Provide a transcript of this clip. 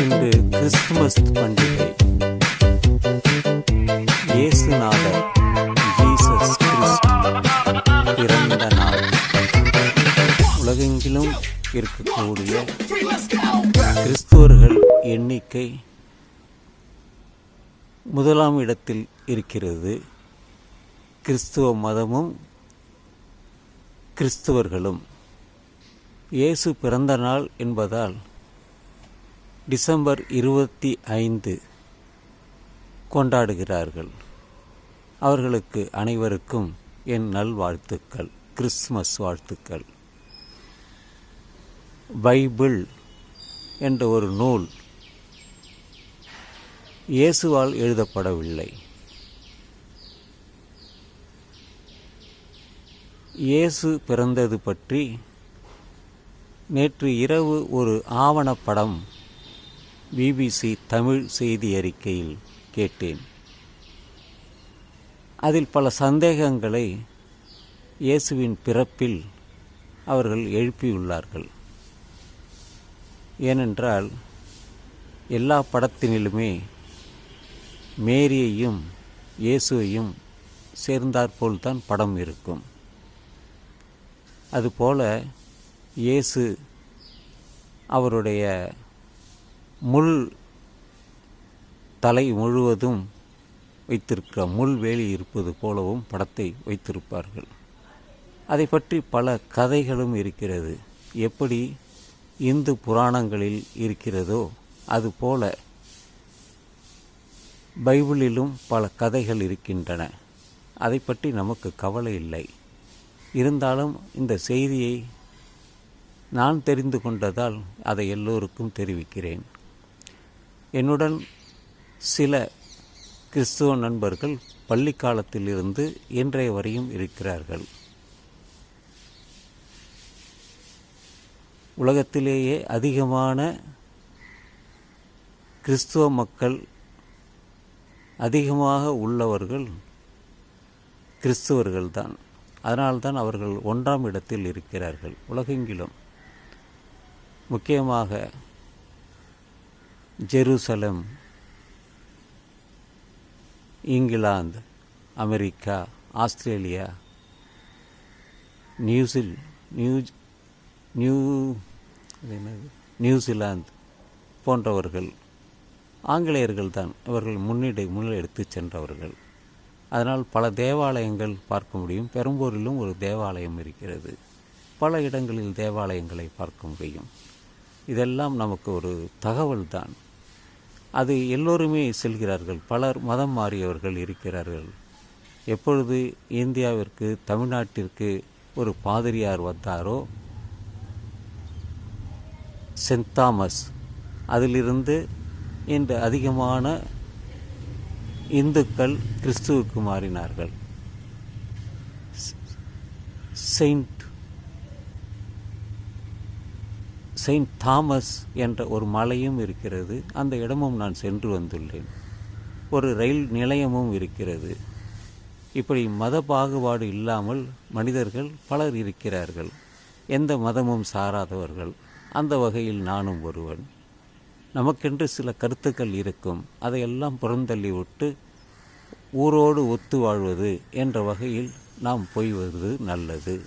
இன்று கிறிஸ்துமஸ் பண்டிகை. இயேசுநாதர் ஜீசஸ் கிறிஸ்ட் பிறந்த நாள். உலகெங்கிலும் இருக்கக்கூடிய கிறிஸ்துவர்கள் எண்ணிக்கை முதலாம் இடத்தில் இருக்கிறது. கிறிஸ்துவ மதமும் கிறிஸ்துவர்களும். இயேசு பிறந்த நாள் என்பதால் டிசம்பர் இருபத்தி ஐந்து கொண்டாடுகிறார்கள். அவர்களுக்கு அனைவருக்கும் என் நல்வாழ்த்துக்கள் கிறிஸ்மஸ் வாழ்த்துக்கள். பைபிள் என்ற ஒரு நூல் இயேசுவால் எழுதப்படவில்லை. இயேசு பிறந்தது பற்றி நேற்று இரவு ஒரு ஆவணப்படம் பிபிசி தமிழ் செய்தி அறிக்கையில் கேட்டேன். அதில் பல சந்தேகங்களை இயேசுவின் பிறப்பில் அவர்கள் எழுப்பியுள்ளார்கள். ஏனென்றால் எல்லா படத்தினிலுமே மேரியையும் இயேசுவையும் சேர்ந்தாற்போல்தான் படம் இருக்கும். அதுபோல இயேசு அவருடைய முள் தலை முழுவதும் வைத்திருக்கிற முள் வேலி இருப்பது போலவும் படத்தை வைத்திருப்பார்கள். அதை பற்றி பல கதைகளும் இருக்கிறது. எப்படி இந்து புராணங்களில் இருக்கிறதோ அதுபோல பைபிளிலும் பல கதைகள் இருக்கின்றன. அதை பற்றி நமக்கு கவலை இல்லை. இருந்தாலும் இந்த செய்தியை நான் தெரிந்து கொண்டதால் அதை எல்லோருக்கும் தெரிவிக்கிறேன். என்னுடன் சில கிறிஸ்துவ நண்பர்கள் பள்ளி காலத்திலிருந்து இன்றைய வரையும் இருக்கிறார்கள். உலகத்திலேயே அதிகமான கிறிஸ்துவ மக்கள் அதிகமாக உள்ளவர்கள் கிறிஸ்துவர்கள்தான். அதனால்தான் அவர்கள் ஒன்றாம் இடத்தில் இருக்கிறார்கள் உலகெங்கிலும். முக்கியமாக ஜெருசலம் இங்கிலாந்து அமெரிக்கா ஆஸ்திரேலியா நியூசில் நியூ நியூ என்னது? நியூசிலாந்து போன்றவர்கள் ஆங்கிலேயர்கள் தான். இவர்கள் முன்னிடை முன்னெடுத்து சென்றவர்கள். அதனால் பல தேவாலயங்கள் பார்க்க முடியும். பெரம்பூரிலும் ஒரு தேவாலயம் இருக்கிறது. பல இடங்களில் தேவாலயங்களை பார்க்க முடியும். இதெல்லாம் நமக்கு ஒரு தகவல் தான் அது எல்லோருமே செல்கிறார்கள். பலர் மதம் மாறியவர்கள் இருக்கிறார்கள். எப்பொழுது இந்தியாவிற்கு தமிழ்நாட்டிற்கு ஒரு பாதிரியார் வந்தாரோ சென்ட் தாமஸ் அதிலிருந்து இன்று அதிகமான இந்துக்கள் கிறிஸ்துவுக்கு மாறினார்கள். செயின்ட் செயின்ட் தாமஸ் என்ற ஒரு மலையும் இருக்கிறது. அந்த இடமும் நான் சென்று வந்துள்ளேன். ஒரு ரயில் நிலையமும் இருக்கிறது. இப்படி மத பாகுபாடு இல்லாமல் மனிதர்கள் பலர் இருக்கிறார்கள். எந்த மதமும் சாராதவர்கள். அந்த வகையில் நானும் ஒருவன். நமக்கென்று சில கருத்துக்கள் இருக்கும். அதையெல்லாம் புறந்தள்ளி விட்டு ஊரோடு ஒத்து வாழ்வது என்ற வகையில் நாம் போய் வருவது நல்லது.